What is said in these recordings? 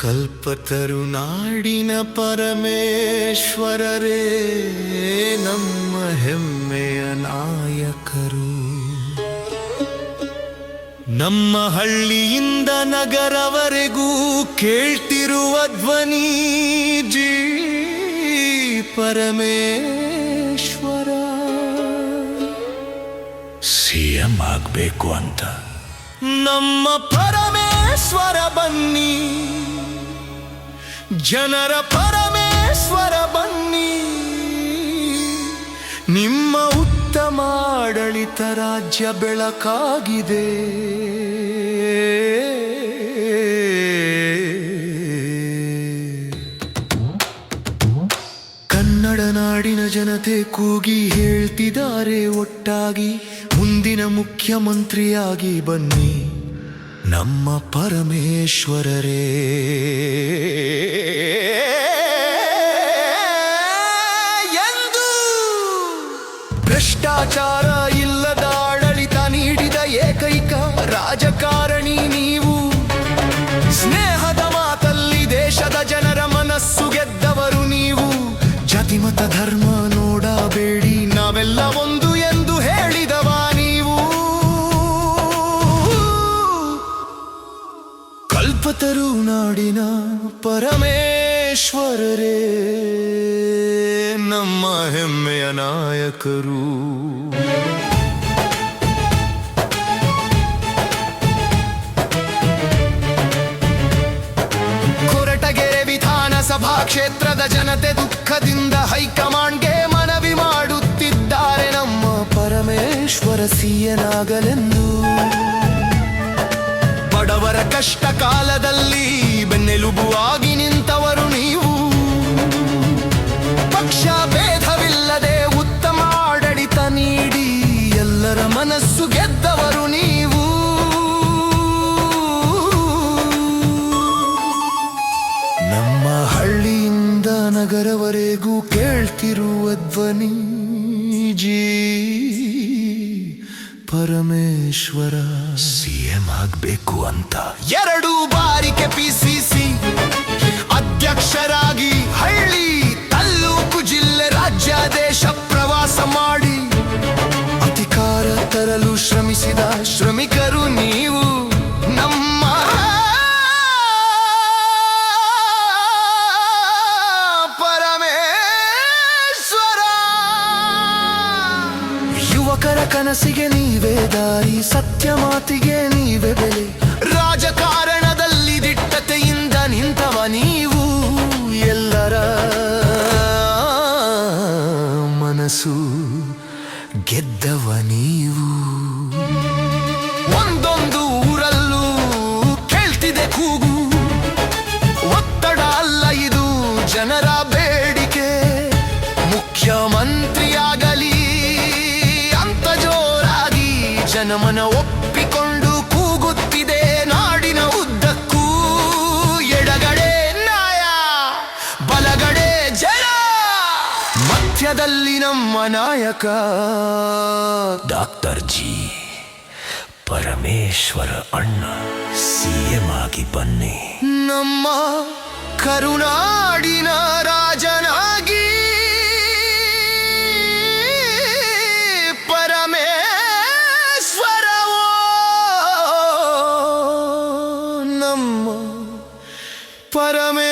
ಕಲ್ಪತರು ನಾಡಿನ ಪರಮೇಶ್ವರರೇ ನಮ್ಮ ಹೆಮ್ಮೆಯ ನಾಯಕರು. ನಮ್ಮ ಹಳ್ಳಿಯಿಂದ ನಗರವರೆಗೂ ಕೇಳ್ತಿರುವ ಧ್ವನಿ ಜೀ ಪರಮೇಶ್ವರ. ಸಿಎಂ ಆಗಬೇಕು ಅಂತ. ನಮ್ಮ ಪರಮೇಶ್ವರ ಬನ್ನಿ. ಜನರ ಪರಮೇಶ್ವರ ಬನ್ನಿ. ನಿಮ್ಮ ಉತ್ತಮ ಆಡಳಿತ ರಾಜ್ಯ ಬೆಳಕಾಗಿದೆ. ಕನ್ನಡ ನಾಡಿನ ಜನತೆ ಕೂಗಿ ಹೇಳ್ತಿದ್ದಾರೆ ಒಟ್ಟಾಗಿ. ಮುಂದಿನ ಮುಖ್ಯಮಂತ್ರಿಯಾಗಿ ಬನ್ನಿ. ನಮ್ಮ ಪರಮೇಶ್ವರರೇ. ಎಂದು ಭ್ರಷ್ಟಾಚಾರ ಇಲ್ಲದ ಆಡಳಿತ ನೀಡಿದ ಏಕೈಕ ರಾಜಕಾರಣಿ ನೀವು. ಸ್ನೇಹದ ಮಾತಲ್ಲಿ ದೇಶದ ಜನರ ಮನಸ್ಸು ಗೆದ್ದವರು ನೀವು. ಜತಿಮತ ಧರ್ಮ ನೋಡಬೇಡಿ, ನಾವೆಲ್ಲ ಒಂದು ಕಲ್ಪತರು ನಾಡಿನ ಪರಮೇಶ್ವರರೇ, ನಮ್ಮ ಹೆಮ್ಮೆಯ ನಾಯಕರು. ಕೊರಟಗೆರೆ ವಿಧಾನಸಭಾ ಕ್ಷೇತ್ರದ ಜನತೆ ದುಃಖದಿಂದ ಹೈಕಮಾಂಡ್ಗೆ ಮನವಿ ಮಾಡುತ್ತಿದ್ದಾರೆ ನಮ್ಮ ಪರಮೇಶ್ವರ ಸಿಯನಾಗಲೆಂದು ಕಷ್ಟ ಕಾಲದಲ್ಲಿ ಬೆನ್ನೆಲುಬುವಾಗಿ ನಿಂತವರು ನೀವು. ಪಕ್ಷ ಭೇದವಿಲ್ಲದೆ ಉತ್ತಮ ಆಡಳಿತ ನೀಡಿ ಎಲ್ಲರ ಮನಸ್ಸು ಗೆದ್ದವರು ನೀವು. ನಮ್ಮ ಹಳ್ಳಿಯಿಂದ ನಗರವರೆಗೂ ಕೇಳ್ತಿರುವ ಧ್ವನಿ. ಪರಮೇಶ್ವರ. ಸಿಎಂ ಆಗ್ಬೇಕು ಅಂತ. ಎರಡು ಬಾರಿ ಕೆಪಿಸಿಸಿ ಅಧ್ಯಕ್ಷರಾಗಿ ಹಳ್ಳಿ ತಾಲ್ಲೂಕು ಜಿಲ್ಲೆ ರಾಜ್ಯ ದೇಶ ಪ್ರವಾಸ ಮಾಡಿ ಅಧಿಕಾರ ತರಲು ಶ್ರಮಿಸಿದ ಶ್ರಮಿಕರು ನೀವು. ನಮ್ಮ ಕನಸಿಗೆ ನೀವೇ ದಾರಿ, ಸತ್ಯ ಮಾತಿಗೆ ನೀವೇ ಬೆಲೆ. ರಾಜಕಾರಣದಲ್ಲಿ ದಿಟ್ಟತೆಯಿಂದ ನಿಂತವ ನೀವು ಎಲ್ಲರ ಮನಸ್ಸು ಗೆದ್ದವ ನೀವು. ಒಂದೊಂದು ಜನಮನ ಒಪ್ಪಿಕೊಂಡು ಕೂಗುತ್ತಿದೆ ನಾಡಿನ ಉದ್ದಕ್ಕೂ. ಎಡಗಡೆ ನಾಯ ಬಲಗಡೆ ಜಯ. ಮಧ್ಯದಲ್ಲಿ ನಮ್ಮ ನಾಯಕ ಡಾಕ್ಟರ್ ಜಿ. ಪರಮೇಶ್ವರ ಅಣ್ಣ ಸಿಎಂ ಆಗಿ ಬನ್ನಿ. ನಮ್ಮ ಕರುನಾಡಿನ ಪರಮೇಶ್ವರ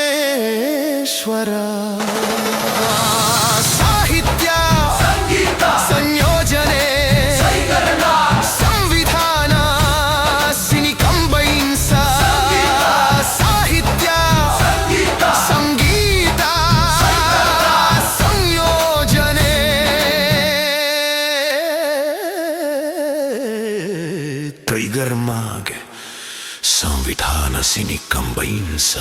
संविधानसिनि कंबैंस